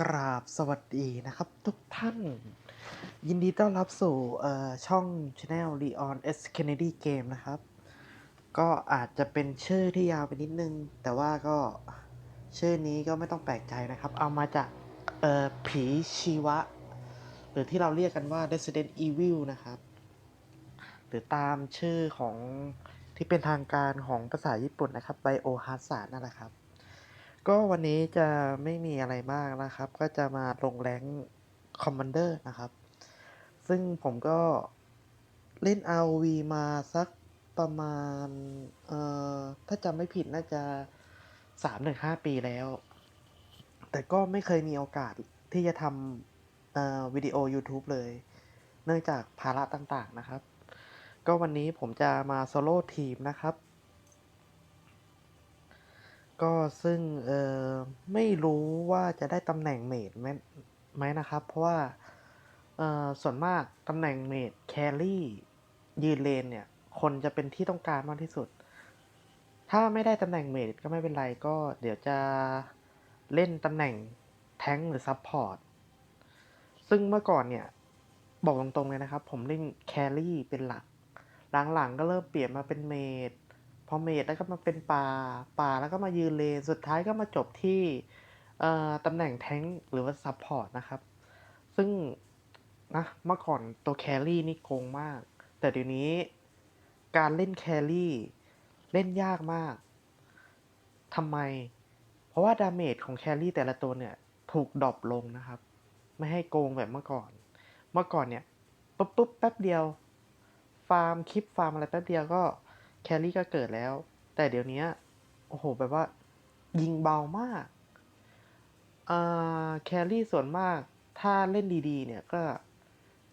กราบสวัสดีนะครับทุกท่าน ยินดีต้อนรับสู่ช่อง Channel Leon S Kennedy Game นะครับ ก็อาจจะเป็นชื่อที่ยาวไปนิดนึง แต่ว่าก็ชื่อนี้ก็ไม่ต้องแปลกใจนะครับ เอามาจากผีชีวะ หรือที่เราเรียกกันว่า Resident Evil นะครับ หรือตามชื่อของที่เป็นทางการของภาษาญี่ปุ่นนะครับ Biohazard นั่นแหละครับ ก็วันนี้จะไม่มีอะไรมากนะครับ ก็จะมาลงแรงคอมมานเดอร์นะครับ ซึ่งผมก็เล่น RV มาสักประมาณ เอ่อ ถ้าจำไม่ผิดน่าจะสามถึงห้าปีแล้ว แต่ก็ไม่เคยมีโอกาสที่จะทำเอ่อวิดีโอ YouTube เลย เนื่องจากภาระต่างๆนะครับ ก็วันนี้ผมจะมาโซโล่ทีมนะครับ ก็ซึ่งเออไม่รู้ว่าจะได้ตำแหน่งเมดไหมไหมนะครับ เพราะว่าเออส่วนมากตำแหน่งเมดแครี่ยืนเลนเนี่ย คนจะเป็นที่ต้องการมากที่สุด ถ้าไม่ได้ตำแหน่งเมดก็ไม่เป็นไรก็เดี๋ยวจะเล่นตำแหน่งแท้งหรือซับพอร์ตซึ่งเมื่อก่อนเนี่ย บอกตรงๆเลยนะครับ ผมเล่นแครี่เป็นหลัก หลังๆก็เริ่มเปลี่ยนมาเป็นเมด พอเมดแล้วก็มาเป็นป่าป่าแล้วก็มายืนเลน สุดท้ายก็มาจบที่ตำแหน่งแท้งหรือว่าซับพอร์ตนะครับ ซึ่งนะเมื่อก่อนตัวแครี่นี่โกงมาก แต่เดี๋ยวนี้การเล่นแครี่เล่นยากมากทำไม เพราะว่าดาเมจของแครี่แต่ละตัวเนี่ยถูกดรอปลงนะครับ ไม่ให้โกงแบบเมื่อก่อน เมื่อก่อนเนี่ยปุ๊บปุ๊บแป๊บเดียว ฟาร์มคลิปฟาร์มอะไรแป๊บเดียวก็ แครี่ก็เกิดแล้ว แต่เดี๋ยวนี้โอ้โห แบบว่า ยิงเบามากอ่าแครี่ส่วนมากถ้าเล่นดีๆ เนี่ยก็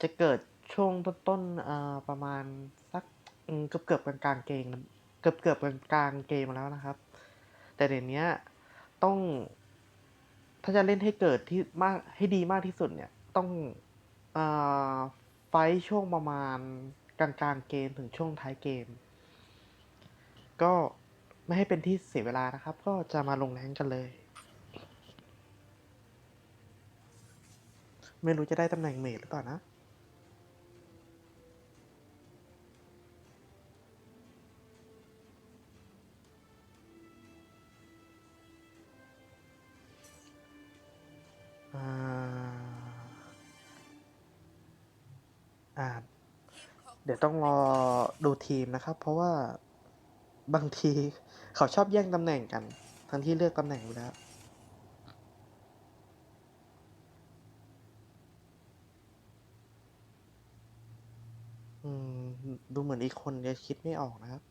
จะเกิดช่วงต้นๆอ่าประมาณสักเกือบเกือบกลางเกมเกือบเกือบกลางเกมแล้วนะครับ แต่เดี๋ยวนี้ต้องถ้าจะเล่นให้เกิดที่มากให้ดีมากที่สุดเนี่ยต้องอ่าไฟท์ช่วงประมาณกลางๆเกมถึงช่วงท้ายเกม ก็ไม่ให้เป็นที่เสียเวลานะครับ ก็จะมาลงแรงกันเลย ไม่รู้จะได้ตำแหน่งเมดหรือเปล่านะเดี๋ยวต้องรอดูทีมนะครับ เพราะว่า บางทีเขาชอบแย่งตำแหน่งกัน ทั้งที่เลือกตำแหน่งไปแล้ว อืม ดูเหมือนอีกคนจะคิดไม่ออกนะครับ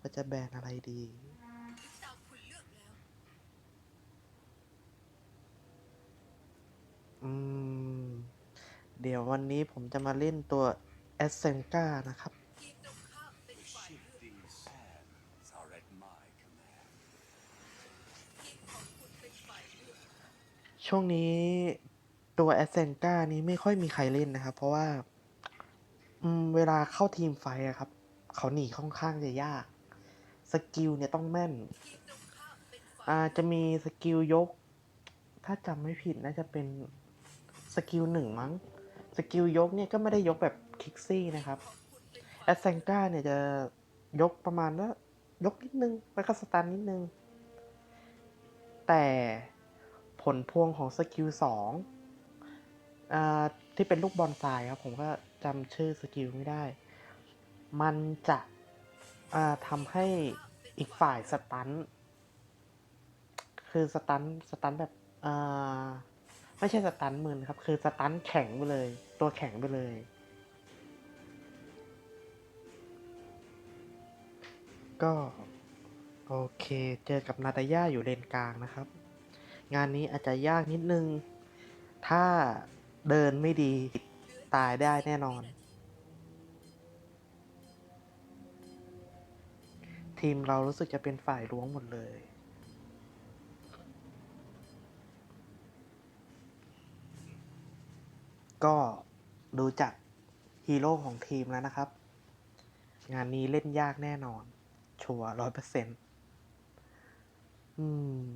ว่าจะแบนอะไรดี อือกแล้วอืมเดี๋ยววันนี้ผมจะมาเล่นตัวแอสเซนกานะครับ ทีมตรงข้ามเป็น The ฝ่ายเลือก shifting sands are at my command. ทีมของคุณเป็นฝ่ายเลือก ช่วงนี้ตัวแอสเซนกานี้ไม่ค่อยมีใครเล่นนะครับ เพราะว่าอืมเวลาเข้าทีมไฟอะครับ เขาหนีค่อนข้างจะยาก สกิลเนี่ยต้องแม่นอ่าจะมีสกิลยก ถ้าจำไม่ผิดน่าจะเป็นสกิลหนึ่งมั้ง สกิลยกเนี่ยก็ไม่ได้ยกแบบคิกซี่นะครับแอสเซนกาเนี่ยจะยกประมาณว่ายกนิดนึง แล้วก็สตันนิดนึง แต่ ผลพวงของสกิลสองที่เป็นลูกบอลทรายครับ ผมก็จำชื่อสกิลไม่ได้ มันจะทำให้อีกฝ่ายสตัน คือสตันสตันแบบไม่ใช่สตันมือนครับ คือสตันแข็งไปเลย ตัวแข็งไปเลยก็ โอเค เจอกับนาตาย่าอยู่เลนกลางนะครับ งานนี้อาจจะยากนิดนึง ถ้าเดินไม่ดีตายได้แน่นอน ทีมเรารู้สึกจะเป็นฝ่ายล้วงหมดเลยก็ดูจากฮีโร่ของทีมแล้วนะครับ งานนี้เล่นยากแน่นอน ชัวร้อยเปอร์เซ็นต์อืม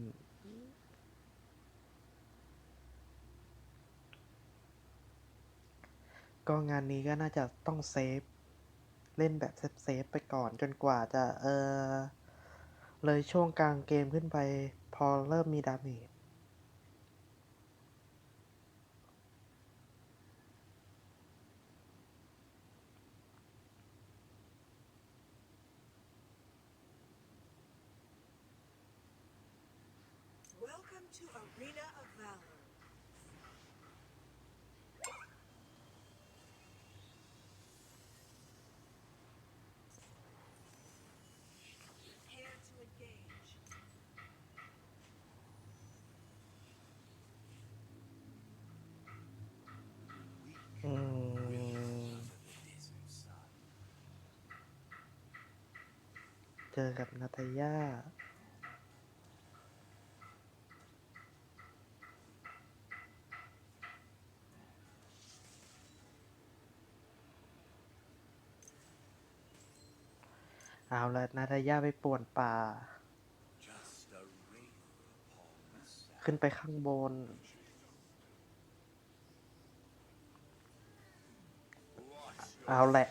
ก็งานนี้ก็น่าจะต้องเซฟ เล่นแบบเซฟๆไปก่อนจนกว่าจะ เออเลยช่วงกลางเกมขึ้นไป พอเริ่มมีดาเมจ เจอกับนาตาย่าเอาละนาตาย่าไปป่วนป่า ขึ้นไปข้างบน เอาแหละ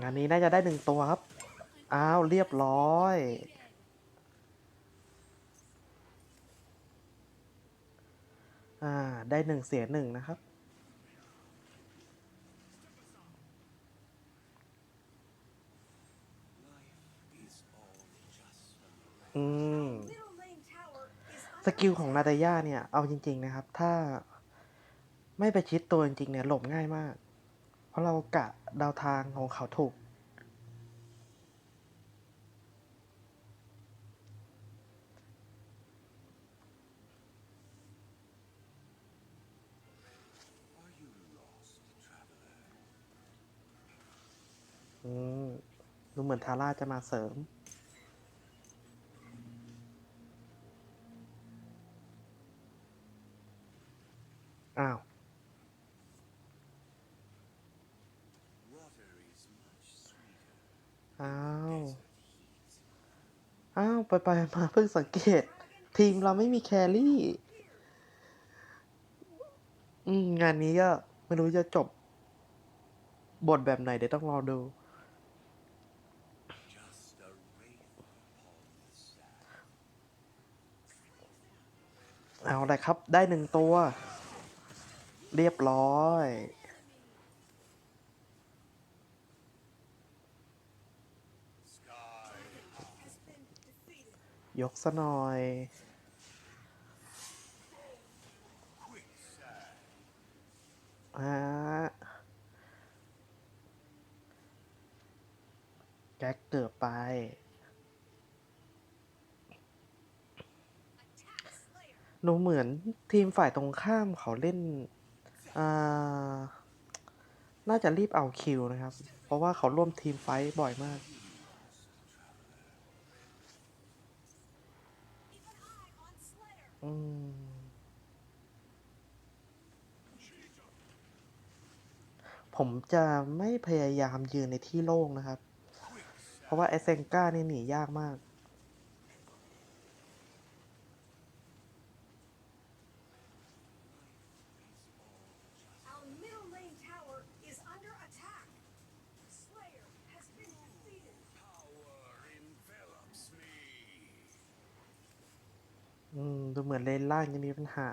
งานนี้น่าจะได้หนึ่งตัวครับ อ้าว เรียบร้อย อ่า ได้หนึ่งเสียหนึ่งนะครับ อืม สกิลของนาตาย่าเนี่ย เอาจริง ๆ นะครับ ถ้าไม่ไปชิดตัวจริง ๆ เนี่ย หลบง่ายมาก เพราะเรากะดาวทางของเขาถูก อืมดูเหมือนทาร่าจะมาเสริม อ้าว อ้าว อ้าว ไปไปมาเพิ่งสังเกต ทีมเราไม่มีแครี่ อืม งานนี้ก็ไม่รู้จะจบบทแบบไหนเดี๋ยวต้องรอดู เอาละครับ ได้หนึ่งตัว เรียบร้อย ยกซะหน่อย quicksand. อ่า แจ็คเกือบไป ดูเหมือนทีมฝ่ายตรงข้ามเขาเล่นน่าจะรีบเอาคิวนะครับ เพราะว่าเขาร่วมทีมไฟบ่อยมาก อืมผมจะไม่พยายามยืนในที่โล่งนะครับ เพราะว่าไอเซนก้านี่หนียากมาก เหมือนเลนล่างยังมีปัญหา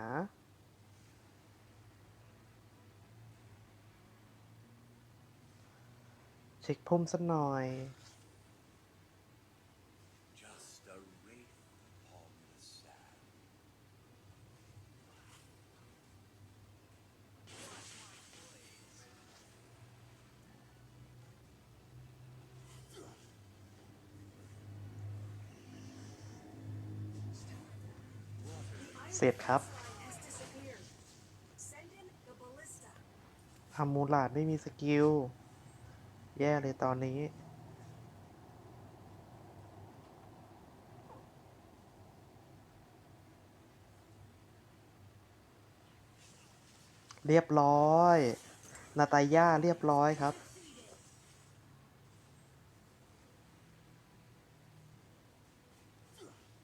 เช็คพุ่มสักหน่อย เสร็จครับอามูลาดไม่มีสกิล แย่เลยตอนนี้ เรียบร้อยนาตาย่าเรียบร้อยครับ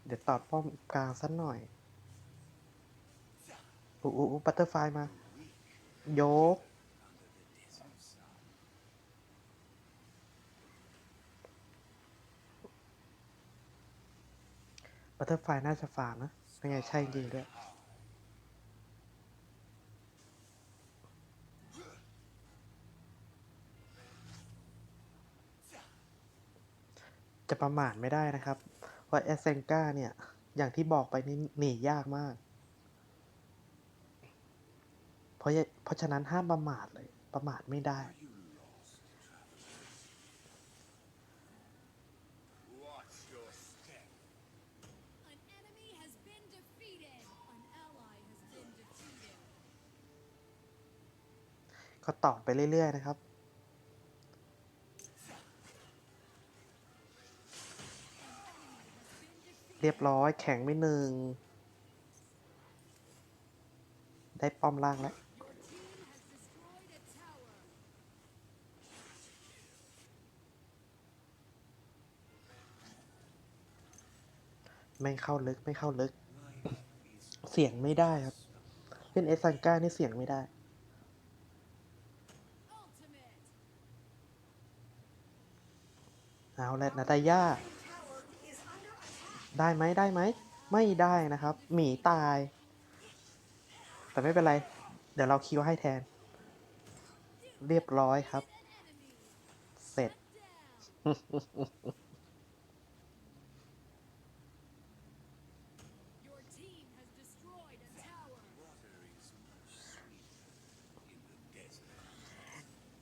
เดี๋ยวตอดป้อมกลางสักหน่อย อ้โหบัตเตอร์ไฟมา ยก บัตเตอร์ไฟน่าจะฝานะยังไงใช่จริงด้วย จะประมาทไม่ได้นะครับว่าะแอสเซนกาเนี่ย อย่างที่บอกไปนี่หนียากมาก ราะเพราะฉะนั้นห้ามประมาทเลย ประมาทไม่ได้ ก็ตอบไปเรื่อย ๆ นะครับเรียบร้อยแข็งไม่หนึ่ง ได้ป้อมล่างแล้ว ไม่เข้าลึกไม่เข้าลึก เสียงไม่ได้ครับ เล่นเอสซังก้านี่เสียงไม่ได้ เอาแล้วนาตาย่าได้ไหมได้ไหม ไม่ได้นะครับ หมีตาย แต่ไม่เป็นไร เดี๋ยวเราคิวให้แทน เรียบร้อยครับ เสร็จ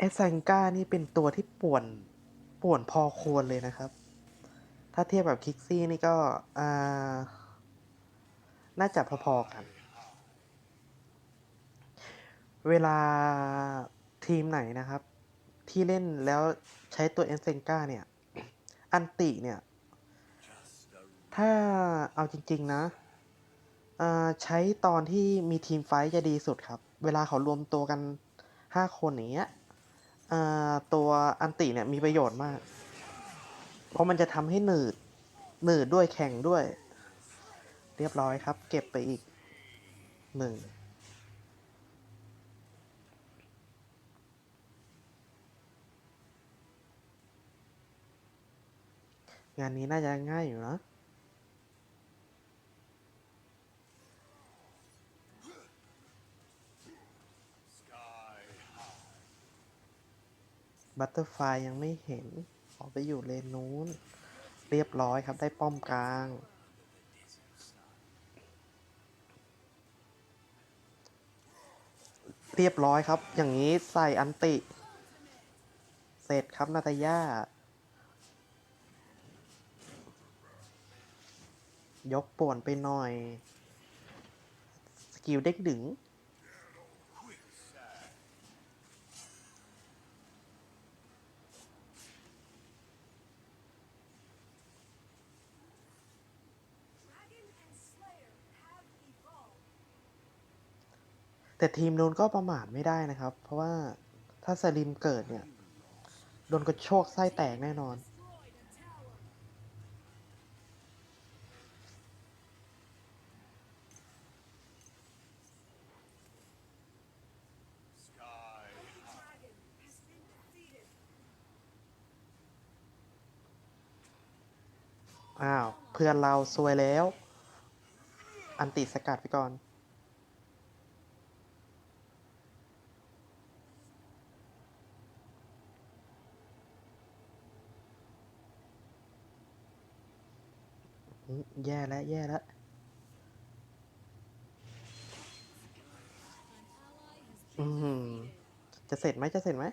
อสซังก้านี่เป็นตัวที่ป่วนป่วนพอควรเลยนะครับ ถ้าเทียบกับคิกซี่นี่ก็อ่าน่าจะพอๆกัน เวลาทีมไหนนะครับ ที่เล่นแล้วใช้ตัวเอสเซนก้าเนี่ย อันติเนี่ย ถ้าเอาจริง ๆ นะใช้ตอนที่มีทีมไฟจะดีสุดครับ เวลาเขารวมตัวกันห้าคนอย่างเงี้ย ตัวอันติเนี่ยมีประโยชน์มาก เพราะมันจะทำให้หนืด หนืดด้วยแข่งด้วย เรียบร้อยครับ เก็บไปอีกหนึ่งงานนี้น่าจะง่ายอยู่นะ บัตเตอร์ไฟยังไม่เห็น ออกไปอยู่เลนนู้น เรียบร้อยครับได้ป้อมกลาง เรียบร้อยครับ อย่างนี้ใส่อันติ เสร็จครับนาตาย่ายกป่วนไปหน่อย สกิลเด็กดึง แต่ทีมนูนก็ประมาทไม่ได้นะครับ เพราะว่าถ้าสลิมเกิดเนี่ยโดนกระโชกไส้แตกแน่นอน อ้าว เพื่อนเราซวยแล้ว อันติสกัดไปก่อน แย่แล้วแย่แล้วอืมจะเสร็จไหมจะเสร็จไหม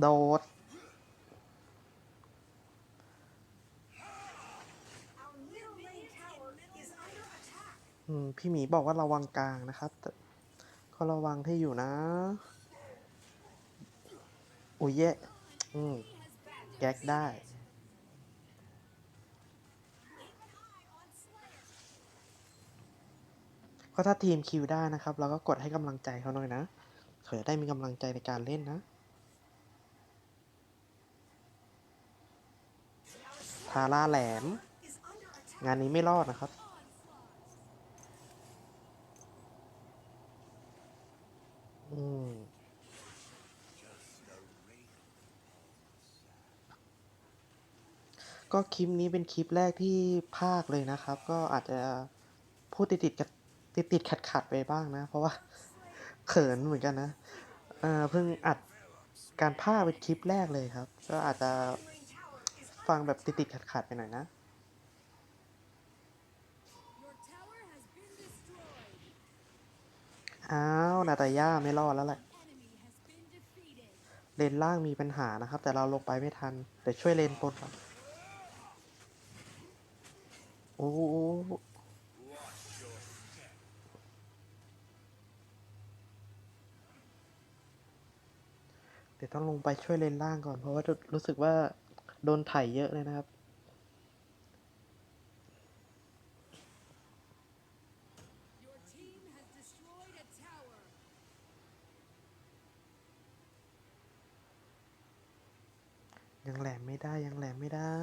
โดดพี่หมีบอกว่าระวังกลางนะครับก็ระวังให้อยู่นะอุ้ยแย่ อืม แก๊กได้ ก็ถ้าทีมคิวได้นะครับ เราก็กดให้กำลังใจเขาหน่อยนะเขาจะได้มีกำลังใจในการเล่นนะ ทาร่าแหลม งานนี้ไม่รอดนะครับ อืม just a wraith ก็คลิปนี้เป็นคลิปแรกที่ภาคเลยนะครับ ก็อาจจะพูดติดติดกับติดติดขัดขัดไปบ้างนะ เพราะว่าเขินเหมือนกันนะเออเพิ่งอัดการภาคเป็นคลิปแรกเลยครับ ก็อาจจะฟังแบบติดติดขัดขัดไปหน่อยนะอ้าวนาตาย่าไม่รอดแล้วแหละเลนล่างมีปัญหานะครับ แต่เราลงไปไม่ทันเดี๋ยวช่วยเลนบนก่อน โอ้เดี๋ยวต้องลงไปช่วยเลนล่างก่อน เพราะว่ารู้สึกว่าโดนไถเยอะเลยนะครับ Your team has destroyed a tower. ยังแหลมไม่ได้ยังแหลมไม่ได้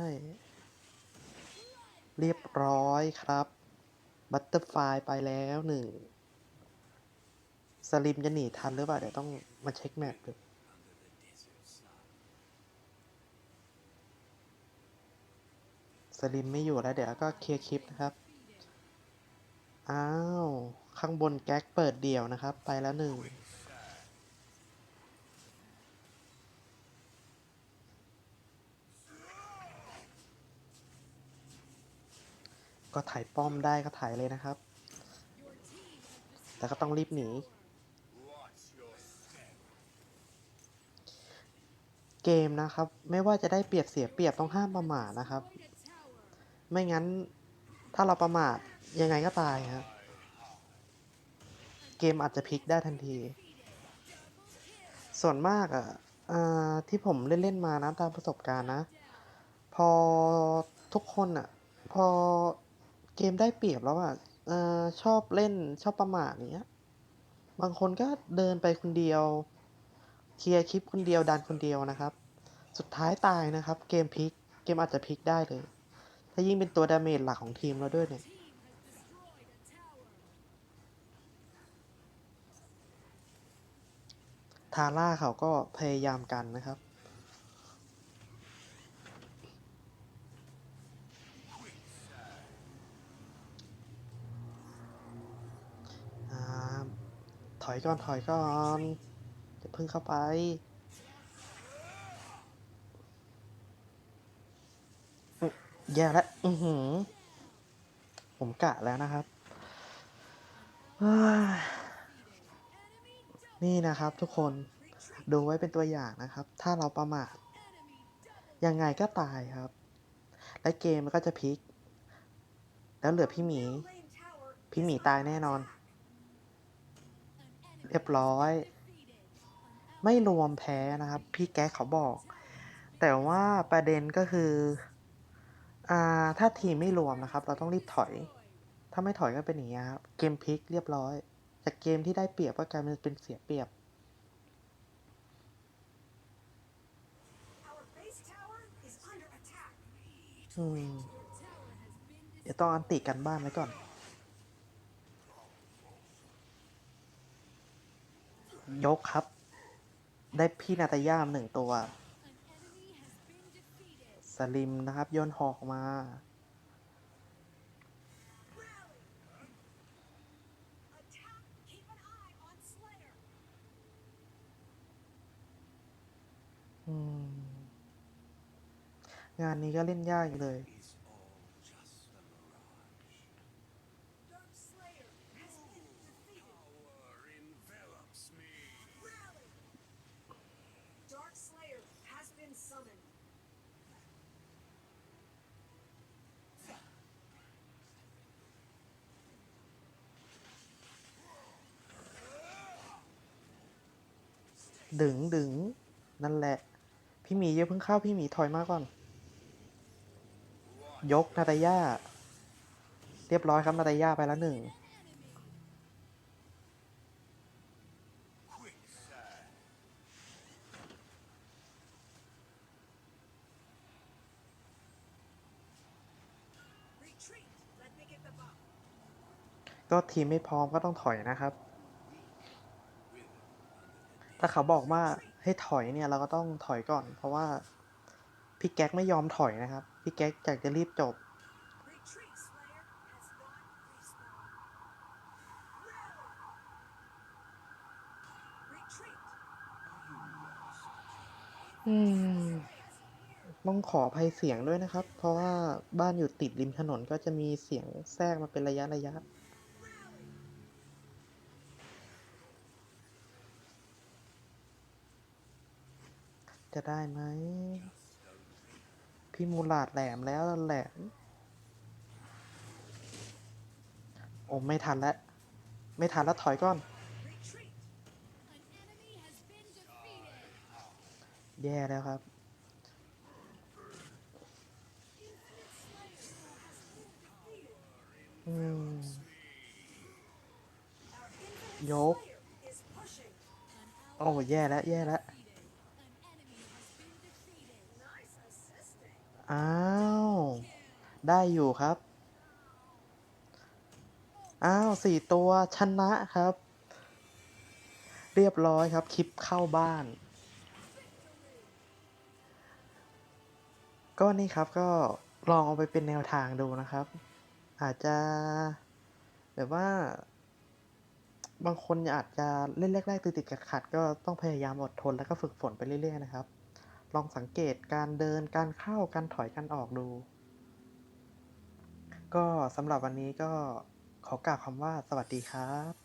เร้อยครับ บัตเตอร์ไฟไปแล้วหนึ่งสลิมจะหนีทันหรือเปล่า เดี๋ยวต้องมาเช็คแมปดูสลิมไม่อยู่แล้วเดี๋ยวก็เคลียร์คลิปนะครับ อ้าว ข้างบนแก๊กเปิดเดี่ยวนะครับ ไปแล้วหนึ่ง ก็ถ่ายป้อมได้ก็ถ่ายเลยนะครับ แต่ก็ต้องรีบหนี เกมนะครับ ไม่ว่าจะได้เปรียบเสียเปรียบต้องห้ามประมาทนะครับ ไม่งั้นถ้าเราประมาทยังไงก็ตายครับเกมอาจจะพลิกได้ทันที ส่วนมากอะอ่าที่ผมเล่น ๆ มานะตามประสบการณ์นะ พอทุกคนอะ พอ กมได้เปรียบแล้วอะเอ่อชอบเล่นชอบประมาทอย่างเงี้ย บางคนก็เดินไปคนเดียว เคลียร์คลิปคนเดียวดันคนเดียวนะครับ สุดท้ายตายนะครับ เกมพลิก เกมอาจจะพลิกได้เลย ถ้ายิ่งเป็นตัวดาเมจหลักของทีมเราด้วยเนี่ยทาร่าเขาก็พยายามกันนะครับ ถอยก่อนถอยก่อนจะเพิ่งเข้าไป แย่แล้วอือหือ ผมกะแล้วนะครับ นี่นะครับทุกคนดูไว้เป็นตัวอย่างนะครับ ถ้าเราประมาทยังไงก็ตายครับ และเกมมันก็จะพลิก แล้วเหลือพี่หมี พี่หมีตายแน่นอน เรียบร้อย ไม่รวมแพ้นะครับ พี่แก๊เขาบอก แต่ว่าประเด็นก็คืออ่าถ้าทีมไม่รวมนะครับ เราต้องรีบถอย ถ้าไม่ถอยก็เป็นอย่างนี้ครับเกมพลิกเรียบร้อย จากเกมที่ได้เปรียบก็กลายเป็นเสียเปรียบเดี๋ยวต้องอันติกันบ้านไว้ก่อน ยกครับ ได้พี่นาตายามหนึ่งตัว สลิมนะครับโยนหอกมาอืมงานนี้ก็เล่นยากอยู่เลย ดึงดึงนั่นแหละ พี่หมีอย่าเพิ่งเข้าพี่หมีถอยมาก่อน ยกนาตาย่า เรียบร้อยครับนาตาย่าไปแล้วหนึ่งก็ทีมไม่พร้อมก็ต้องถอยนะครับ ถ้าเขาบอกว่าให้ถอยเนี่ยเราก็ต้องถอยก่อน เพราะว่าพี่แก๊กไม่ยอมถอยนะครับ พี่แก๊กอยากจะรีบจบ Retreat, Slayer has not respawned. Rally! Retreat! Are you lost? อืม ต้องขออภัยเสียงด้วยนะครับ เพราะว่าบ้านอยู่ติดริมถนนก็จะมีเสียงแทรกมาเป็นระยะระยะ จะได้ไหม พี่มูลาดแหลมแล้วแหลมโอ้ไม่ทันแล้ว ไม่ทันแล้วถอยก่อน แย่แล้วครับอืม Our infinite Yup. Slayer is pushing. An โอ้แย่แล้วแย่แล้ว อ้าว ได้อยู่ครับ อ้าวสี่ตัวชนะครับ เรียบร้อยครับ คลิปเข้าบ้าน ก็นี่ครับก็ลองเอาไปเป็นแนวทางดูนะครับ อาจจะแบบว่า บางคนอาจจะเล่นแรกๆติดๆขัดๆก็ต้องพยายามอดทนแล้วก็ฝึกฝนไปเรื่อยๆนะครับ ลองสังเกตการเดินการเข้าการถอยการออกดู ก็สำหรับวันนี้ก็ขอกล่าวคำว่าสวัสดีครับ